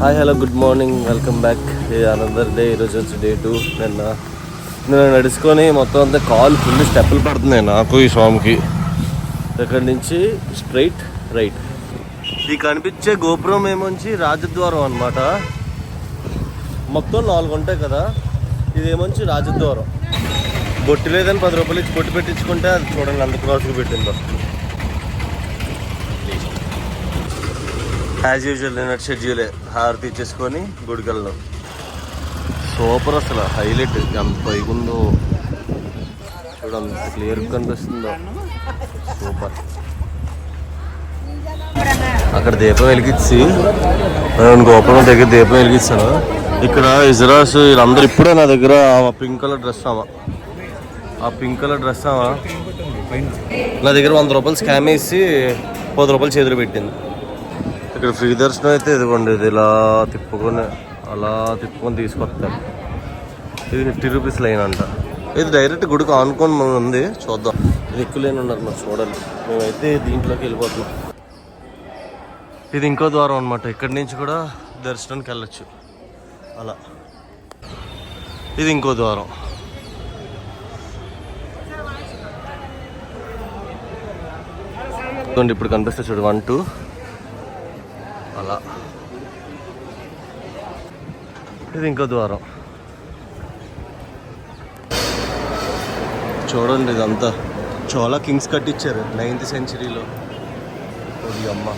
Hi hello good morning. Welcome back. Another day ఈరోజు వచ్చి day two నిన్న. నేను నడుచుకొని మొత్తం అంతా కాల్ ఫుల్ స్టెప్పులు పడుతున్నాయి నాకు ఈ స్వామికి. ఇక్కడ నుంచి స్ట్రైట్ రైట్ ఈ కనిపించే గోపురం ఏమొంచి రాజద్వారం అనమాట మొత్తం నాలుగు ఉంటాయి కదా ఇదేమొంచి రాజద్వారం. బొట్టు లేదని పది రూపాయలు ఇచ్చి బొట్టు పెట్టించుకుంటే అది చూడండి అంత క్రాస్గా పెట్టిందో. యాజ్ యూజువల్ నిన్నటి షెడ్యూలే హారతి ఇచ్చేసుకొని గుడికి వెళ్దాం సూపర్ అసలు హైలైట్. ఎంత పైకుందో. ఉందో చూడండి క్లియర్ కనిపిస్తుందో. సూపర్. అక్కడ దీపం వెలిగించి నేను గోపురం దగ్గర దీపం వెలిగించాను ఇక్కడ ఇజ్రాస్ వీళ్ళందరూ ఇప్పుడే నా దగ్గర పింక్ కలర్ డ్రెస్ ఆమె ఆ పింక్ కలర్ డ్రెస్ ఆమె నా దగ్గర వంద రూపాయలు స్కామ్ వేసి పది రూపాయలు చేతులు పెట్టింది. ఇక్కడ ఫ్రీ దర్శనం అయితే ఇదిగోండి ఇది ఇలా తిప్పుకొని అలా తిప్పుకొని తీసుకొస్తారు. ఇది ఫిఫ్టీ రూపీస్ లైన్ అంట. ఇది డైరెక్ట్ గుడికి ఆనుకొని మనం ఉంది చూద్దాం. ఇది ఎక్కువ లైన్ ఉన్నారు మరి చూడాలి మేమైతే దీంట్లోకి వెళ్ళిపోతున్నాం. ఇది ఇంకో ద్వారం అనమాట ఇక్కడి నుంచి కూడా దర్శనానికి వెళ్ళచ్చు. అలా. ఇది ఇంకో ద్వారం. ఇప్పుడు కనిపిస్తే చూడు. వన్ టూ అలా. ఇది ఇంకో ద్వారం. చూడండి ఇదంతా. చాలా కింగ్స్ కట్టించారు నైన్త్ సెంచరీలో. ఇది అమ్మ.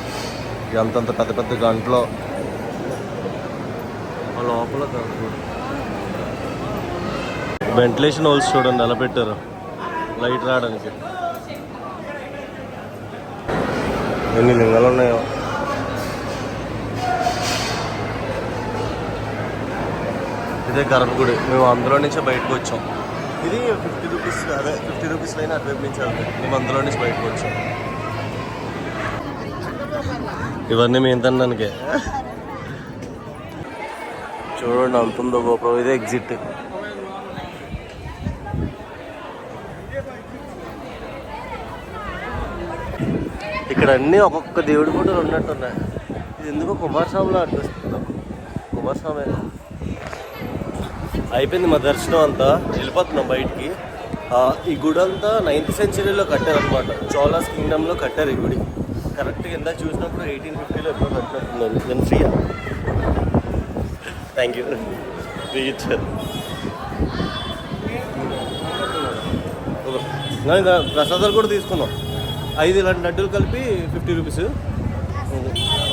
ఇదంతంత పెద్ద పెద్ద గంటలో. లోపల వెంటిలేషన్ హోల్స్ చూడండి ఎలా పెట్టారు లైట్ రావడానికి. ఎన్ని లింగాలు ఉన్నాయో ఇదే గర్భగుడి మేము అందులో నుంచే బయటకు వచ్చాం. ఇది ఫిఫ్టీ రూపీస్ అదే ఫిఫ్టీ రూపీస్ లైన్ అటువైపు నుంచి వెళ్తాయి మేము అందులో నుంచి బయటకు వచ్చాం. ఇవన్నీ మేము తినడానికే. చూడండి అంత ఉందో గోపురం. ఇదే ఎగ్జిట్ ఇక్కడ అన్నీ ఒక్కొక్క దేవుడి ఫోటోలు ఉన్నట్టున్నాయి. ఇది ఎందుకో కుమారస్వామిలో అనిపిస్తుంది. నాకు కుమారస్వామి. అయిపోయింది మా దర్శనం అంతా. వెళ్ళిపోతున్నాం బయటికి. ఈ గుడి అంతా నైన్త్ సెంచరీలో కట్టారనమాట చోలాస్ కింగ్డమ్లో కట్టారు ఈ గుడి. కరెక్ట్గా ఎంత చూసినప్పుడు ఎయిటీన్ ఫిఫ్టీలో ఎప్పుడో కట్టినట్టున్నారు నేను ఫ్రీయా థ్యాంక్ యూ ఫ్రీ ఇచ్చారు. ప్రసాదాలు కూడా తీసుకున్నాం. ఐదు ఇలాంటి లడ్డూలు కలిపి ఫిఫ్టీ రూపీస్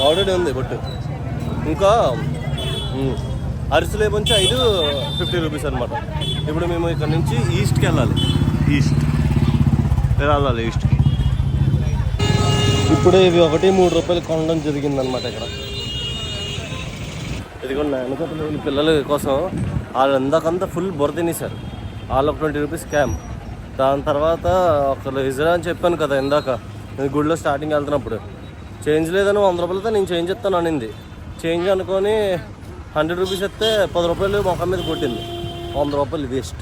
ఆల్రెడీ ఉంది బట్ ఇంకా ఉమ్, అరిసెలు ఏమొచ్చి ఐదు ఫిఫ్టీ రూపీస్ అనమాట ఇప్పుడు మేము ఇక్కడ నుంచి ఈస్ట్కి వెళ్ళాలి. ఈస్ట్ వెళ్ళాలి ఈస్ట్కి ఇప్పుడు ఇవి ఒకటి మూడు రూపాయలు కొనడం జరిగిందనమాట ఇక్కడ. ఇదిగోండి నా వెనకాల వీళ్ళ పిల్లల కోసం వాళ్ళు ఇందాకంతా ఫుల్ బుర్ర తినేశారు. వాళ్ళు ఒక ట్వంటీ రూపీస్ క్యామ్ దాని తర్వాత ఒకరు ఇజ్రా అని చెప్పాను కదా ఇందాక. నేను గుడిలో స్టార్టింగ్ వెళ్తున్నప్పుడు. చేంజ్ లేదని వంద రూపాయలతో నేను చేంజ్ ఇస్తాను అనింది. చేంజ్ అనుకొని హండ్రెడ్ రూపీస్ ఇస్తే పది రూపాయలు మొఖం మీద కొట్టింది. వంద రూపాయలు వేస్ట్.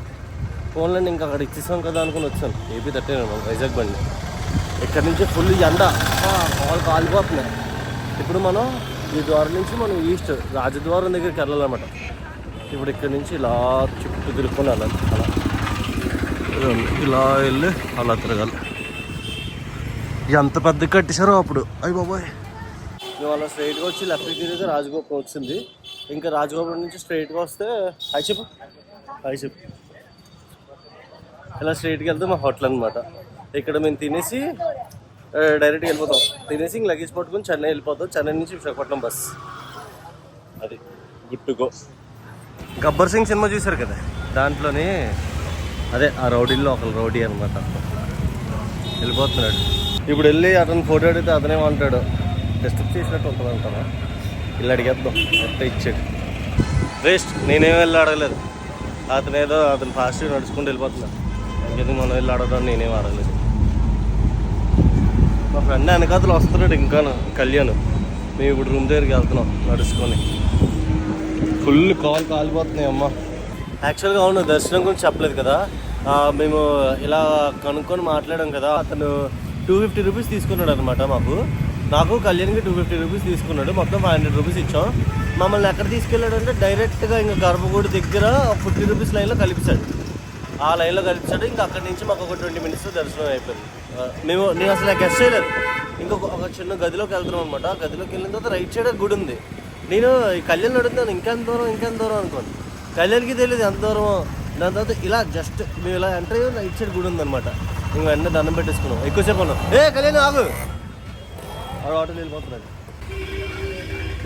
ఫోన్లండి ఇంకా అక్కడ ఇచ్చేసాం కదా అనుకుని వచ్చాను. ఏపీ తట్టాను వైజాగ్ బండి. ఇక్కడ నుంచి ఫుల్ ఎండ. కాలు కాలిపోతున్నాయి. ఇప్పుడు మనం ఈ ద్వారం నుంచి మనం ఈస్ట్ రాజద్వారం దగ్గరికి వెళ్ళాలన్నమాట. ఇప్పుడు ఇక్కడ నుంచి ఇలా చుట్టూ తిరుక్కొని వెళ్ళాలి అలా. ఇలా వెళ్ళి అలా తిరగాలి. ఎంత పెద్ద కట్టేశారో అప్పుడు. అయ్యి బాబాయ్. మేము అలా స్ట్రైట్గా వచ్చి లెఫ్ట్ తిరిగితే రాజగోపురం వచ్చింది. ఇంకా రాజగోపురం నుంచి స్ట్రైట్గా వస్తే హాయ్ చెప్పు. హాయ్ చెప్పు. ఇలా స్ట్రైట్కి వెళ్తే మా హోటల్ అనమాట ఇక్కడ మేము తినేసి డైరెక్ట్గా వెళ్ళిపోతాం. తినేసి ఇంక లగేజ్ పట్టుకొని చెన్నై వెళ్ళిపోతాం. చెన్నై నుంచి విశాఖపట్నం బస్. అది. Good to go. Gabbar Singh cinema చూశారు కదా? దాంట్లోని అదే ఆ రౌడీల్లో ఒక రౌడీ అనమాట వెళ్ళిపోతున్నాడు. ఇప్పుడు వెళ్ళి అతను ఫోటో అడిగితే అతనేమంటాడు డిస్టర్బ్ చేసినట్టు ఉంటుంది అంటారా ఇలా అడిగేద్దాం. ఎంత ఇచ్చాడు? వేస్ట్ నేనేం వెళ్ళి అడగలేదు. అతను ఏదో అతను ఫాస్ట్గా నడుచుకుంటూ వెళ్ళిపోతున్నాడు. ఎందుకు మనం వెళ్ళి అడగడం? నేనేం అడగలేదు. మా ఫ్రెండ్ వెనకాతలు వస్తున్నాడు ఇంకా కళ్యాణ్. మేము ఇప్పుడు రూమ్ దగ్గరికి వెళ్తున్నాం నడుచుకొని. ఫుల్ కాల్ కాలిపోతున్నాయి అమ్మ. యాక్చువల్గా అవును దర్శనం గురించి చెప్పలేదు కదా. మేము ఇలా కనుక్కొని మాట్లాడాం కదా. అతను టూ ఫిఫ్టీ రూపీస్ తీసుకున్నాడు అనమాట మాకు. నాకు కళ్యాణ్కి టూ ఫిఫ్టీ రూపీస్ తీసుకున్నాడు. మొత్తం ఫైవ్ హండ్రెడ్ రూపీస్ ఇచ్చాం. మమ్మల్ని ఎక్కడ తీసుకెళ్ళాడు అంటే డైరెక్ట్గా ఇంకా గర్భగూడి దగ్గర ఫిఫ్టీ రూపీస్ లైన్లో కలిపించాడు ఆ లైన్లో కలిపించాడు ఇంకా అక్కడి నుంచి మాకు ఒక ట్వంటీ మినిట్స్ దర్శనం అయిపోయింది. మేము నేను అసలు గెస్ట్ చేయలేదు. ఇంకొక ఒక చిన్న గదిలోకి వెళ్తున్నాం అనమాట ఆ గదిలోకి వెళ్ళిన తర్వాత రైట్ సైడ్ గుడి ఉంది. నేను ఈ కళ్యాణ్ అడుగుతాను ఇంకెంత దూరం ఇంకెంత దూరం? అనుకోండి కళ్యాణ్కి తెలియదు ఎంత దూరం దాని తర్వాత ఇలా జస్ట్ మేము ఇలా ఎంటర్ అయ్యి రైట్ సైడ్ గుడి ఉందనమాట ఇంకా వెంటనే దండం పెట్టేసుకున్నాం. ఎక్కువసేపు ఉన్నాం. ఏ కళ్యాణ్ ఆగు! హోటల్ వెళ్ళిపోతున్నాడు.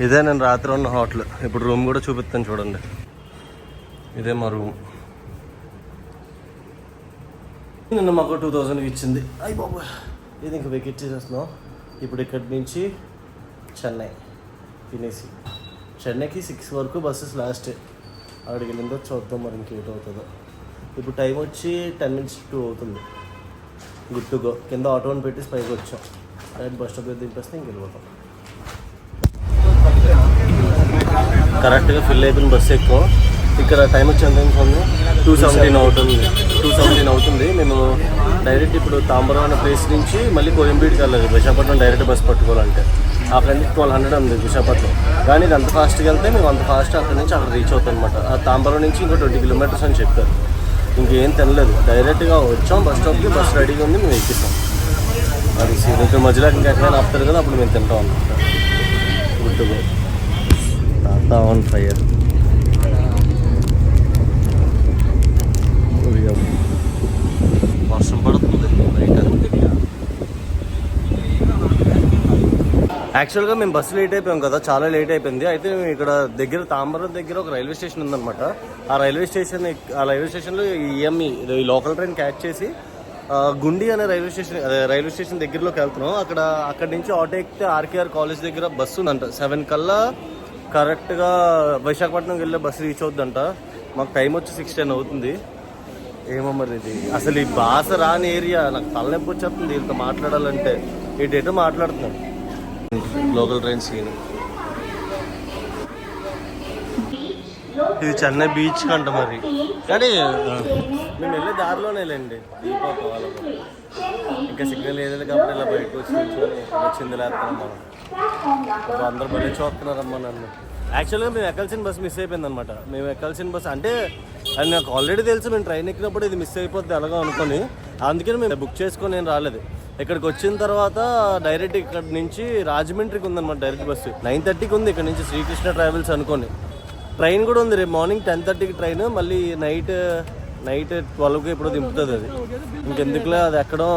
ఇదే నేను రాత్రి ఉన్న హోటల్. ఇప్పుడు రూమ్ కూడా చూపిస్తాను చూడండి. ఇదే మా రూమ్. నిన్న మాకు టూ థౌజండ్కి ఇచ్చింది. అయ్యి బాబు ఇది ఇంకా వెకెట్ చేసేస్తున్నాం. ఇప్పుడు ఇక్కడి నుంచి చెన్నై తినేసి. చెన్నైకి సిక్స్ వరకు బస్సెస్ లాస్ట్ అక్కడికి వెళ్ళిందో చూద్దాం మరి ఇంకేట్ అవుతుందో. ఇప్పుడు టైం వచ్చి టెన్ మినిట్స్ టూ అవుతుంది. గుడ్ టు గో కింద ఆటోని పెట్టి పైకి వచ్చాం. డైరెక్ట్ బస్ స్టాప్ దగ్గర దింపేస్తే ఇంక వెళ్ళిపోతాం. కరెక్ట్గా ఫిల్ అయిపోయిన బస్సు ఎక్కువ. ఇక్కడ టైం వచ్చి ఎంత ఉంది టూ సెవెంటీన్ అవుతుంది. టూ సెవెంటీన్ అవుతుంది. మేము డైరెక్ట్ ఇప్పుడు తాంబరం అనే ప్లేస్ నుంచి మళ్ళీ కోయంబేడుకి వెళ్ళాలి. విశాఖపట్నం డైరెక్ట్ బస్ పట్టుకోవాలంటే. ఆ ఫ్రెండ్ ట్వెల్వ్ హండ్రెడ్ ఉంది విశాఖపట్నం. కానీ ఇది అంత ఫాస్ట్గా వెళ్తే మేము అంత ఫాస్ట్ అక్కడ నుంచి అక్కడ రీచ్ అవుతాం అనమాట ఆ తాంబరం నుంచి ఇంకో ట్వంటీ కిలోమీటర్స్ అని చెప్పారు. ఇంకేం తినలేదు. డైరెక్ట్గా వచ్చాం. బస్ స్టాప్కి బస్ రెడీగా ఉంది. మేము ఎక్కిస్తాం. అది ఇక్కడ మధ్యలో ఇంకా ఎక్కడైనా ఆపుతారు కదా అప్పుడు మేము తింటాం. అనమాట గుడ్ గో తాత ఆన్ ఫైర్ వర్షం పడుతుంది. బయట యాక్చువల్గా మేము బస్సు లేట్ అయిపోయాం కదా చాలా లేట్ అయిపోయింది. అయితే మేము ఇక్కడ దగ్గర తాంబరం దగ్గర ఒక రైల్వే స్టేషన్ ఉందన్నమాట. ఆ రైల్వే స్టేషన్ ఆ రైల్వే స్టేషన్లో ఈఎంఈ ఈ లోకల్ ట్రైన్ క్యాచ్ చేసి గుండి అనే రైల్వే స్టేషన్ అదే రైల్వే స్టేషన్ దగ్గరలోకి వెళ్తున్నాం. అక్కడ అక్కడి నుంచి ఆటో ఎక్కితే ఆర్కేఆర్ కాలేజ్ దగ్గర బస్సు ఉందంట. సెవెన్ కల్లా కరెక్ట్గా విశాఖపట్నం వెళ్ళే బస్సు రీచ్ అవుతుందంట మాకు టైం వచ్చి సిక్స్ టెన్ అవుతుంది. ఏమో మరి ఇది. అసలు ఈ భాష రాని ఏరియా. నాకు తలనొప్పి వచ్చేస్తుంది వీళ్ళతో మాట్లాడాలంటే. ఇటేటో మాట్లాడుతున్నాం. Local train scene. ఇది చెన్నై బీచ్ కంట మరి. కానీ మేము వెళ్ళే దారిలోనే లేండి. దీపావళి వాళ్ళకు ఇంకా సిగ్నల్ ఏదైనా కాబట్టి ఇలా బయటకు వచ్చి కూర్చొని వచ్చింది లేస్తాం మనం. ఇప్పుడు అందరూ భలే చూస్తున్నారమ్మా నన్ను. యాక్చువల్గా మేము ఎక్కాల్సిన బస్ మిస్ అయిపోయింది అనమాట మేము ఎక్కాల్సిన బస్సు అంటే అది నాకు ఆల్రెడీ తెలుసు. మేము ట్రైన్ ఎక్కినప్పుడు ఇది మిస్ అయిపోద్ది ఎలాగో అనుకొని. అందుకని మేము బుక్ చేసుకొని నేను రాలేదు. ఇక్కడికి వచ్చిన తర్వాత డైరెక్ట్ ఇక్కడ నుంచి రాజమండ్రికి ఉందన్నమాట డైరెక్ట్ బస్సు నైన్ థర్టీకి ఉంది ఇక్కడ నుంచి శ్రీకృష్ణ ట్రావెల్స్ అనుకోని. ట్రైన్ కూడా ఉంది రేపు మార్నింగ్ టెన్ థర్టీకి ట్రైన్ మళ్ళీ నైట్ నైట్ ట్వెల్వ్కి ఇప్పుడు దింపుతుంది అది. ఇంకెందుకులే అది ఎక్కడో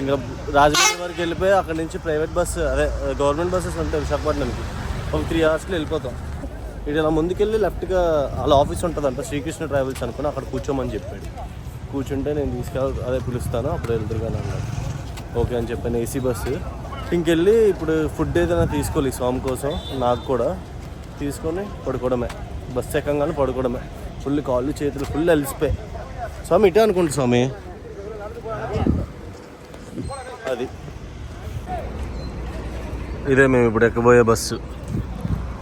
ఇంకా రాజమండ్రి వరకు వెళ్ళిపోయి అక్కడ నుంచి ప్రైవేట్ బస్సు అదే గవర్నమెంట్ బస్సెస్ ఉంటాయి విశాఖపట్నంకి. ఒక త్రీ అవర్స్లో వెళ్ళిపోతాం. ఇటు ఇలా ముందుకెళ్ళి లెఫ్ట్గా అలా ఆఫీస్ ఉంటుందంట శ్రీకృష్ణ ట్రావెల్స్ అనుకుని అక్కడ కూర్చోమని చెప్పాడు. కూర్చుంటే నేను తీసుకెళ్ అదే పిలుస్తాను అప్పుడు వెళ్తురుగానే అన్నాడు. ఓకే అని చెప్పాను ఏసీ బస్సు. ఇంకెళ్ళి ఇప్పుడు ఫుడ్ ఏదైనా తీసుకోవాలి స్వామి కోసం నాకు కూడా. తీసుకొని పడుకోవడమే. బస్సు ఎక్కంగానే పడుకోవడమే. ఫుల్ కాళ్ళు చేతులు ఫుల్ అలిసిపోయి. స్వామి ఇటే అనుకుంటు స్వామి. అది. ఇదే మేము ఇప్పుడు ఎక్కబోయే బస్సు.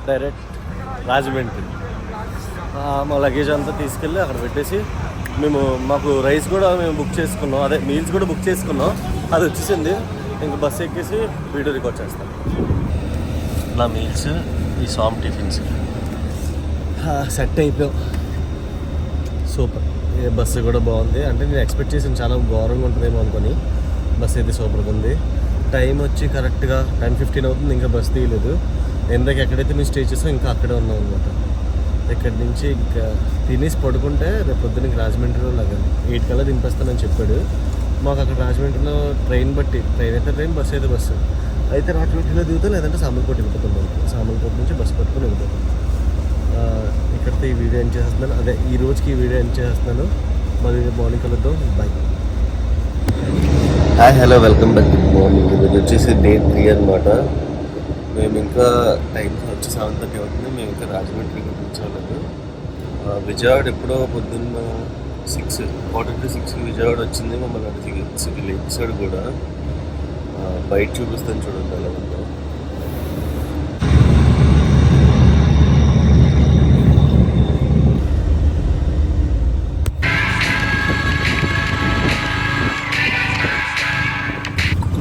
డైరెక్ట్ రాజమండ్రి. మా లగేజ్ అంతా తీసుకెళ్ళి అక్కడ పెట్టేసి మేము మాకు రైస్ కూడా మేము బుక్ చేసుకున్నాం. అదే మీల్స్ కూడా బుక్ చేసుకున్నాం. అది వచ్చేసింది. ఇంక బస్సు ఎక్కేసి వీడియో రికార్డ్ చేస్తాం. నా మీల్స్. ఈ సామ్ టిఫిన్స్. సెట్ అయిపోయాం. సూపర్. ఏ బస్సు కూడా బాగుంది. అంటే నేను ఎక్స్పెక్ట్ చేసిన చాలా ఘోరంగా ఉంటుందేమో అనుకొని బస్సు అయితే సూపర్గా ఉంది. టైం వచ్చి కరెక్ట్గా టెన్ ఫిఫ్టీన్ అవుతుంది. ఇంకా బస్సు తీయలేదు. ఎందాక ఎక్కడైతే మేము స్టే చేసాం ఇంకా అక్కడే ఉన్నాం అనమాట ఇక్కడి నుంచి ఇంకా తినేసి పడుకుంటే రేపు పొద్దున్నకి రాజమండ్రిలో లగాలి ఎయిట్ కల్లా దింపేస్తానని చెప్పాడు. మాకు అక్కడ రాజమండ్రిలో ట్రైన్ బట్టి ట్రైన్ అయితే ట్రైన్ బస్సు అయితే బస్సు. అయితే రాజమండ్రిలో దిగుతాం లేదంటే సామర్లకోట వెళ్ళిపోతాం మనకి సామర్లకోట నుంచి బస్సు పట్టుకొని వెళ్ళిపోతాం ఇక్కడితో ఈ వీడియో ఎండ్ చేస్తున్నాను అదే ఈ రోజుకి ఈ వీడియో ఎండ్ చేస్తున్నాను మళ్ళీ మార్నింగ్ కలుద్దాం. Bye hi hello welcome back good morning ఇది వచ్చేసి డే త్రీ అనమాట మేము ఇంకా టైం వచ్చి సెవెన్ థర్టీ అవుతుంది. మేము ఇంకా రాజమండ్రికి కూర్చోలేదు. విజయవాడ ఎప్పుడో పొద్దున్న six quarter to six Vijayawada వచ్చింది. మమ్మల్ని అడిగి సైడ్ కూడా. బయట చూపిస్తాను చూడండి ఎలా ఉందో.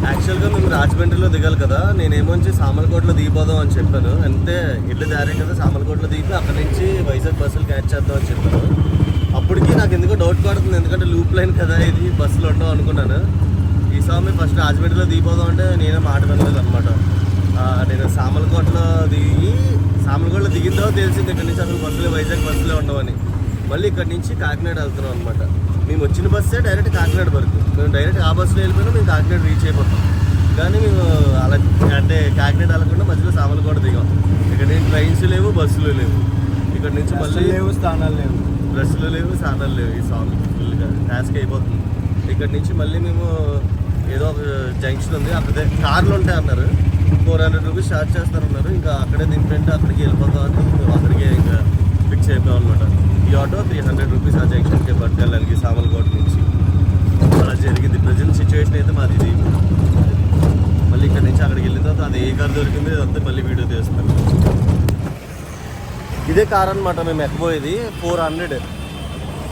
యాక్చువల్గా మేము రాజమండ్రిలో దిగాలి కదా నేనేమోంచి సామలకోటలో దిగిపోదాం అని చెప్పాను. అంతే ఇల్లు దారే కదా సామలకోటలో దిగి అక్కడి నుంచి వైజాగ్ బస్సులు క్యాచ్ చేద్దాం అని చెప్పాను. అప్పటికి నాకు ఎందుకో డౌట్ పడుతుంది ఎందుకంటే లూప్ లైన్ కదా ఇది బస్సులు ఉండవు అనుకున్నాను. ఈ స్వామి ఫస్ట్ రాజమండ్రిలో దిగిపోదాం అంటే నేనే మాట వినలేదు అనమాట నేను సామలకోటలో దిగి సామలకోటలో దిగిందో తెలిసింది ఇక్కడ నుంచి అసలు బస్సులే వైజాగ్ బస్సులే ఉండవని. మళ్ళీ ఇక్కడ నుంచి కాకినాడ వెళ్తున్నాం అనమాట మేము వచ్చిన బస్సే డైరెక్ట్ కాకినాడ వరకు. మేము డైరెక్ట్ ఆ బస్సులో వెళ్ళిపోయినా మేము కాకినాడ రీచ్ అయిపోతాం. కానీ మేము అలా అంటే కాకినాడ వెళ్ళకుండా మధ్యలో సామలకోట దిగాం. ఇక్కడ నుంచి ట్రైన్స్ లేవు బస్సులు లేవు. ఇక్కడ నుంచి మళ్ళీ లేవు స్థానాలు లేవు. డ్రెస్సులు లేవు సాధనలు లేవు ఈ సాంగ్. ఫుల్గా టాస్క్ అయిపోతుంది. ఇక్కడ నుంచి మళ్ళీ మేము ఏదో ఒక జంక్షన్ ఉంది. అక్కడ కార్లు ఉంటాయి అన్నారు. ఫోర్ హండ్రెడ్ రూపీస్ ఛార్జ్ చేస్తారన్నారు. ఇంకా అక్కడే దింపంటే అక్కడికి వెళ్ళిపోతాం అని మేము అక్కడికే ఇంకా ఫిక్స్ అయిపోయాం అనమాట ఈ ఆటో త్రీ హండ్రెడ్ రూపీస్ ఆ జంక్షన్కి పట్టుకెళ్ళడానికి సామలకోట నుంచి. అలా జరిగింది. ప్రజెంట్ సిచ్యువేషన్ అయితే మాది ఇది. మళ్ళీ ఇక్కడ నుంచి అక్కడికి వెళ్ళిన తర్వాత అది ఏ కార్ దొరికింది అదంతా మళ్ళీ వీడియో తీస్తాను. ఇదే కార్ అనమాట మేము ఎక్కబోయేది ఫోర్ హండ్రెడ్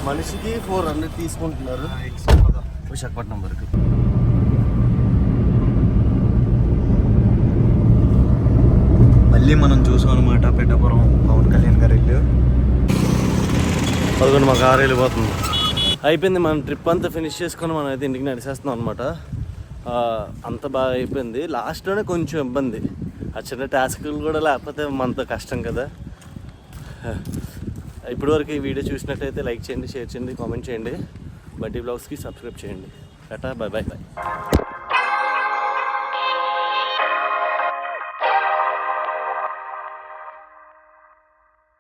మనిషికి ఫోర్ హండ్రెడ్ తీసుకుంటున్నారు. విశాఖపట్నం వరకు. మళ్ళీ మనం చూసాం అనమాట పెట్టపురం పవన్ కళ్యాణ్ గారి ఇల్లు. పదకొండు మా కారు వెళ్ళిపోతుంది అయిపోయింది మనం ట్రిప్ అంతా ఫినిష్ చేసుకొని మనం అయితే ఇంటికి నడిచేస్తున్నాం అనమాట అంత బాగా అయిపోయింది. లాస్ట్లోనే కొంచెం ఇబ్బంది. ఆ చిన్న టాస్క్లు కూడా లేకపోతే మనతో కష్టం కదా. ఇప్పటివరకు ఈ వీడియో చూసినట్టయితే లైక్ చేయండి షేర్ చేయండి కామెంట్ చేయండి. బట్టి బ్లాగ్స్కి సబ్స్క్రైబ్ చేయండి. Tata bye bye bye